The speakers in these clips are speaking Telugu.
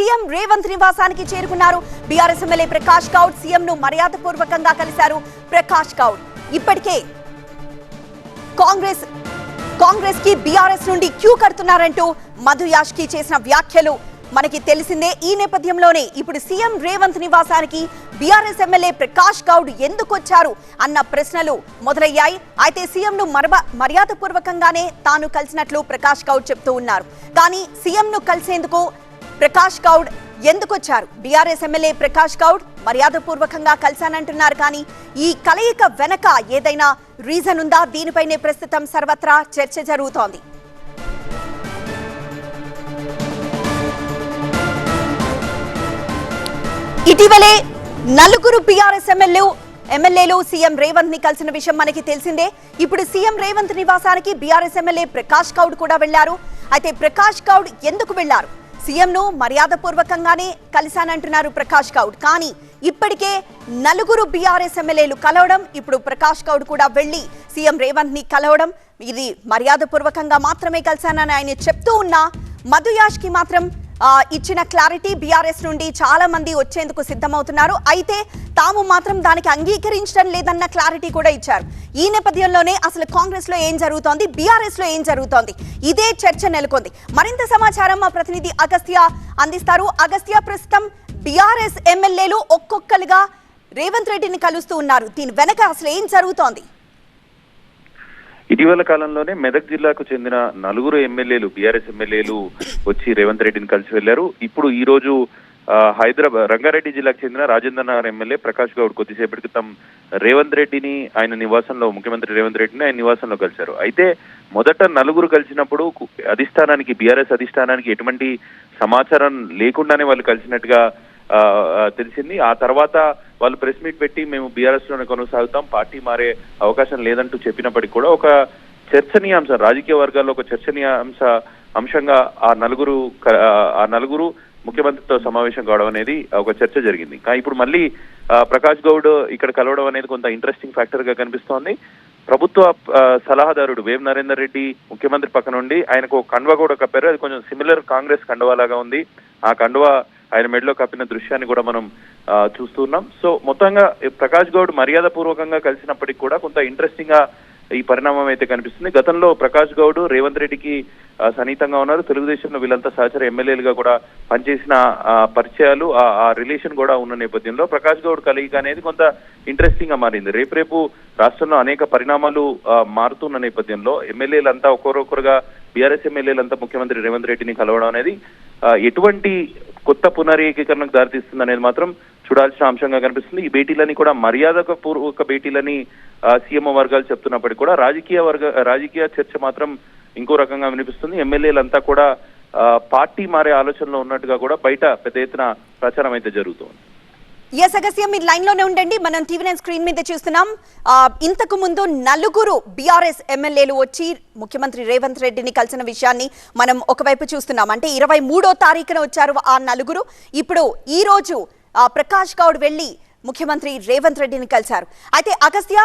సీఎం రేవంత్ నివాసానికి చేరుకున్నారు. BRS MLA Prakash Goud CM ను మర్యాదపూర్వకంగా కలిశారు. ప్రకాష్ గౌడ్ ఇప్పటికే కాంగ్రెస్ కాంగ్రెస్కి బీఆర్ఎస్ నుండి క్యూ కడుతున్నారంటూ మధు యాష్కి చేసిన వ్యాఖ్యలు. మనకి తెలిసిందే ఈ నేపథ్యంలోనే ఇప్పుడు సీఎం రేవంత్ నివాసానికి బీఆర్ఎస్ ఎమ్మెల్యే ప్రకాష్ గౌడ్ ఎందుకు వచ్చారు అన్న ప్రశ్నలు మొదలయ్యాయి. అయితే సీఎం ను మరబ మర్యాదపూర్వకంగానే తాను కలిసినట్లు ప్రకాష్ గౌడ్ చెప్తూ ఉన్నారు. కానీ సీఎం ను కలిసేందుకు ప్రకాష్ గౌడ్ ఎందుకు వచ్చారు బీఆర్ఎస్ ఎమ్మెల్యే ప్రకాష్ గౌడ్ మర్యాదపూర్వకంగా కలిశానంటున్నారు కానీ ఈ కలయిక వెనక ఏదైనా రీజన్ ఉందా? దీనిపైనే ప్రస్తుతం సర్వత్రా చర్చ జరుగుతోంది. ఇటీవలే నలుగురు బీఆర్ఎస్ ఎమ్మెల్యేలు ఎమ్మెల్యేలు సీఎం రేవంత్ని కలిసిన విషయం మనకి తెలిసిందే. ఇప్పుడు సీఎం రేవంత్ నివాసానికి బీఆర్ఎస్ ఎమ్మెల్యే ప్రకాష్ గౌడ్ కూడా వెళ్ళారు అయితే ప్రకాష్ గౌడ్ ఎందుకు వెళ్ళారు సీఎం ను మర్యాదపూర్వకంగానే కలిశానంటున్నారు ప్రకాష్ గౌడ్. కానీ ఇప్పటికే నలుగురు బీఆర్ఎస్ ఎమ్మెల్యేలు కలవడం ఇప్పుడు ప్రకాష్ గౌడ్ కూడా వెళ్ళి సీఎం రేవంత్ని కలవడం ఇది మర్యాదపూర్వకంగా మాత్రమే కలిశానని ఆయన చెప్తూ ఉన్నా మధు యాష్కి మాత్రం ఇచ్చిన క్లారిటీ బీఆర్ఎస్ నుండి చాలా మంది వచ్చేందుకు సిద్ధమవుతున్నారు. అయితే తాము మాత్రం దానికి అంగీకరించడం లేదన్న క్లారిటీ కూడా ఇచ్చారు. ఈ నేపథ్యంలోనే అసలు కాంగ్రెస్లో ఏం జరుగుతోంది? బీఆర్ఎస్లో ఏం జరుగుతోంది? ఇదే చర్చ నెలకొంది. మరింత సమాచారం మా ప్రతినిధి అగస్త్య అందిస్తారు. అగస్త్య ప్రస్తుతం బీఆర్ఎస్ ఎమ్మెల్యేలు ఒక్కొక్కరుగా రేవంత్ రెడ్డిని కలుస్తూ ఉన్నారు. దీని వెనక అసలు ఏం జరుగుతోంది? ఇటీవల కాలంలోనే మెదక్ జిల్లాకు చెందిన నలుగురు ఎమ్మెల్యేలు బీఆర్ఎస్ ఎమ్మెల్యేలు వచ్చి రేవంత్ రెడ్డిని కలిసి వెళ్ళారు ఇప్పుడు ఈ రోజు హైదరాబాద్ రంగారెడ్డి జిల్లాకు చెందిన రాజేంద్ర నగర్ ఎమ్మెల్యే ప్రకాష్ గౌడ్ కొద్దిసేపటి క్రితం రేవంత్ రెడ్డిని ఆయన నివాసంలో ముఖ్యమంత్రి రేవంత్ రెడ్డిని ఆయన నివాసంలో కలిశారు. అయితే మొదట నలుగురు కలిసినప్పుడు అధిష్టానానికి బీఆర్ఎస్ అధిష్టానానికి ఎటువంటి సమాచారం లేకుండానే వాళ్ళు కలిసినట్టుగా తెలిసింది. ఆ తర్వాత వాళ్ళు ప్రెస్ మీట్ పెట్టి మేము బీఆర్ఎస్లోనే కొనసాగుతాం. పార్టీ మారే అవకాశం లేదంటూ చెప్పినప్పటికీ కూడా ఒక చర్చనీయాంశం రాజకీయ వర్గాల్లో ఒక చర్చనీయాంశ అంశంగా ఆ నలుగురు ఆ- నలుగురు ముఖ్యమంత్రితో సమావేశం కావడం అనేది ఒక చర్చ జరిగింది. కానీ ఇప్పుడు మళ్ళీ ప్రకాష్ గౌడ్ ఇక్కడ కలవడం అనేది కొంత ఇంట్రెస్టింగ్ ఫ్యాక్టర్గా కనిపిస్తోంది. ప్రభుత్వ సలహాదారుడు వేవ్ నరేందర్ రెడ్డి ముఖ్యమంత్రి పక్కన ఉండి ఆయనకు ఒక కండువా కూడా కప్పారు. అది కొంచెం సిమిలర్ కాంగ్రెస్ కండువా లాగా ఉంది. ఆ కండువా ఆయన మెడలో కప్పిన దృశ్యాన్ని కూడా మనం చూస్తున్నాం. సో మొత్తంగా ప్రకాష్ గౌడ్ మర్యాద పూర్వకంగా కలిసినప్పటికీ కూడా కొంత ఇంట్రెస్టింగ్గా ఈ పరిణామం అయితే కనిపిస్తుంది. గతంలో ప్రకాష్ గౌడ్ రేవంత్ రెడ్డికి సన్నిహితంగా ఉన్నారు. తెలుగుదేశంలో వీళ్ళంతా సహచర ఎమ్మెల్యేలుగా కూడా పనిచేసిన పరిచయాలు ఆ రిలేషన్ కూడా ఉన్న నేపథ్యంలో ప్రకాష్ గౌడ్ కలిగిక అనేది కొంత ఇంట్రెస్టింగ్గా మారింది. రేపు రేపు రాష్ట్రంలో అనేక పరిణామాలు మారుతున్న నేపథ్యంలో ఎమ్మెల్యేలంతా ఒకరొకరుగా బీఆర్ఎస్ ఎమ్మెల్యేలంతా ముఖ్యమంత్రి రేవంత్ రెడ్డిని కలవడం అనేది ఎటువంటి కొత్త పునరేకీకరణకు దారితీస్తుంది అనేది మాత్రం చూడాల్సిన అంశంగా కనిపిస్తుంది. ఈ భేటీలని కూడా మర్యాదక పూర్వక భేటీలని సీఎంఓ సీఎం వర్గాలు చెప్తున్నప్పటికీ కూడా రాజకీయ వర్గ రాజకీయ చర్చ మాత్రం ఇంకో రకంగా వినిపిస్తుంది. ఎమ్మెల్యేలంతా కూడా పార్టీ మారే ఆలోచనలో ఉన్నట్టుగా కూడా బయట పెద్ద ఎత్తున ప్రచారం అయితే జరుగుతోంది. ఎస్ అగస్త్య మీరు లైన్లోనే ఉండండి. మనం టీవీ నైన్ స్క్రీన్ మీద చూస్తున్నాం. ఇంతకు ముందు నలుగురు బీఆర్ఎస్ ఎమ్మెల్యేలు వచ్చి ముఖ్యమంత్రి రేవంత్ రెడ్డిని కలిసిన విషయాన్ని మనం ఒకవైపు చూస్తున్నాం. అంటే ఇరవై మూడో తారీఖున వచ్చారు ఆ నలుగురు. ఇప్పుడు ఈ రోజు ప్రకాష్ గౌడ్ వెళ్ళి ముఖ్యమంత్రి రేవంత్ రెడ్డిని కలిశారు. అయితే అగస్త్య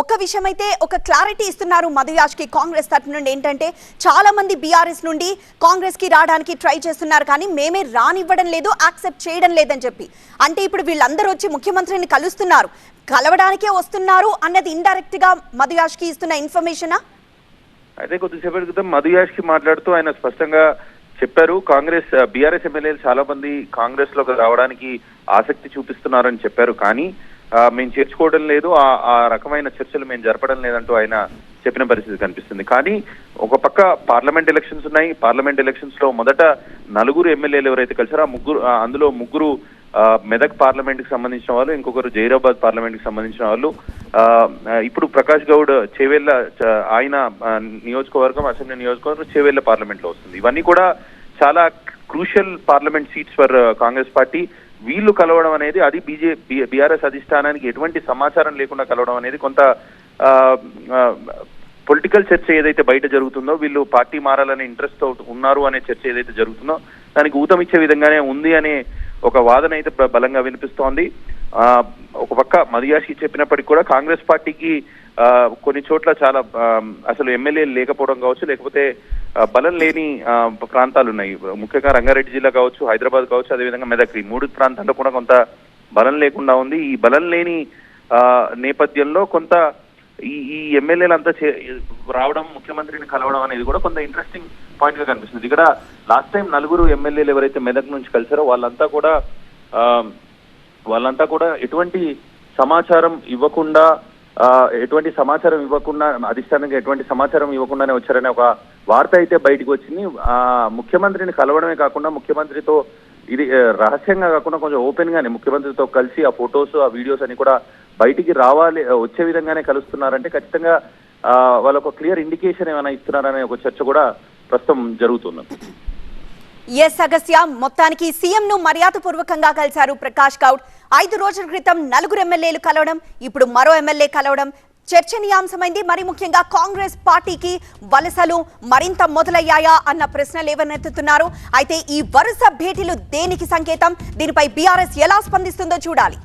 ఒక విషయం అయితే ఒక క్లారిటీ ఇస్తున్నారు మధుయాష్కి కాంగ్రెస్ తరఫు నుండి ఏంటంటే చాలా మంది బీఆర్ఎస్ నుండి కాంగ్రెస్కి రావడానికి ట్రై చేస్తున్నారు కానీ మేమే రానివ్వడం లేదు యాక్సెప్ట్ చేయడం లేదని చెప్పి. అంటే ఇప్పుడు వీళ్ళందరూ వచ్చి ముఖ్యమంత్రిని కలుస్తున్నారు. కలవడానికే వస్తున్నారు అన్నది ఇండైరెక్ట్గా మధుయాష్కి ఇస్తున్న ఇన్ఫర్మేషనా? అయితే కొద్దిసేపటి క్రితం మధుయాష్కి మాట్లాడుతూ ఆయన స్పష్టంగా చెప్పారు. కాంగ్రెస్ బీఆర్ఎస్ ఎమ్మెల్యేలు చాలా మంది కాంగ్రెస్లోకి రావడానికి ఆసక్తి చూపిస్తున్నారని చెప్పారు. కానీ మేము చేర్చుకోవడం లేదు. ఆ రకమైన చర్చలు మేము జరపడం లేదంటూ ఆయన చెప్పిన పరిస్థితి కనిపిస్తుంది. కానీ ఒక పక్క పార్లమెంట్ ఎలక్షన్స్ ఉన్నాయి. పార్లమెంట్ ఎలక్షన్స్లో మొదట నలుగురు ఎమ్మెల్యేలు ఎవరైతే కలిసారో ఆ ముగ్గురు అందులో ముగ్గురు మెదక్ పార్లమెంట్కి సంబంధించిన వాళ్ళు ఇంకొకరు జైరాబాద్ పార్లమెంట్కి సంబంధించిన వాళ్ళు. ఇప్పుడు ప్రకాష్ గౌడ్ చేవేళ్ళ ఆయన నియోజకవర్గం అసెంబ్లీ నియోజకవర్గం చేవేళ్ళ పార్లమెంట్లో వస్తుంది. ఇవన్నీ కూడా చాలా crucial parliament seats for Congress party. వీళ్ళు కలవడం అనేది అది బీజేపీ బీఆర్ఎస్ అధిష్టానానికి ఎటువంటి సమాచారం లేకుండా కలవడం అనేది కొంత పొలిటికల్ చర్చ ఏదైతే బయట జరుగుతుందో వీళ్ళు పార్టీ మారాలనే ఇంట్రెస్ట్తో ఉన్నారు అనే చర్చ ఏదైతే జరుగుతుందో దానికి ఊతమిచ్చే విధంగానే ఉంది అనే ఒక వాదన అయితే బలంగా వినిపిస్తోంది. ఒక పక్క మదియాషి చెప్పినప్పటికీ కూడా కాంగ్రెస్ పార్టీకి కొన్ని చోట్ల చాలా అసలు ఎమ్మెల్యేలు లేకపోవడం కావచ్చు లేకపోతే బలం లేని ప్రాంతాలు ఉన్నాయి. ముఖ్యంగా రంగారెడ్డి జిల్లా కావచ్చు హైదరాబాద్ కావచ్చు అదేవిధంగా మెదక్ ఈ మూడు ప్రాంతాల్లో కూడా కొంత బలం లేకుండా ఉంది. ఈ బలం లేని నేపథ్యంలో కొంత ఈ ఈ ఎమ్మెల్యేలు అంతా చే- రావడం ముఖ్యమంత్రిని కలవడం అనేది కూడా కొంత ఇంట్రెస్టింగ్ పాయింట్గా కనిపిస్తుంది. ఇక్కడ లాస్ట్ టైం నలుగురు ఎమ్మెల్యేలు ఎవరైతే మెదక్ నుంచి కలిసారో వాళ్ళంతా కూడా వాళ్ళంతా కూడా ఎటువంటి సమాచారం ఇవ్వకుండా ఎటువంటి సమాచారం ఇవ్వకుండా అధిష్టానంగా ఎటువంటి సమాచారం ఇవ్వకుండానే వచ్చారనే ఒక వార్త అయితే బయటకు వచ్చింది. ఆ ముఖ్యమంత్రిని కలవడమే కాకుండా ముఖ్యమంత్రితో ఇది రహస్యంగా కాకుండా కొంచెం ఓపెన్ గానే ముఖ్యమంత్రితో కలిసి ఆ ఫొటోస్ ఆ వీడియోస్ అని కూడా బయటికి రావాలి వచ్చే విధంగానే కలుస్తున్నారంటే ఖచ్చితంగా వాళ్ళకు వాళ్ళ ఒక క్లియర్ ఇండికేషన్ ఏమైనా ఇస్తున్నారనే ఒక చర్చ కూడా ప్రస్తుతం జరుగుతుంది. ఎస్ అగస్య మొత్తానికి సీఎం ను మర్యాదపూర్వకంగా కలిశారు ప్రకాష్ గౌడ్. ఐదు రోజుల క్రితం నలుగురు ఎమ్మెల్యేలు కలవడం ఇప్పుడు మరో ఎమ్మెల్యే కలవడం చర్చనీయాంశమైంది. మరి ముఖ్యంగా కాంగ్రెస్ పార్టీకి వలసలు మరింత మొదలయ్యాయా అన్న ప్రశ్నలు లేవనెత్తుతున్నారు అయితే ఈ వరుస భేటీలు దేనికి సంకేతం? దీనిపై బీఆర్ఎస్ ఎలా స్పందిస్తుందో చూడాలి.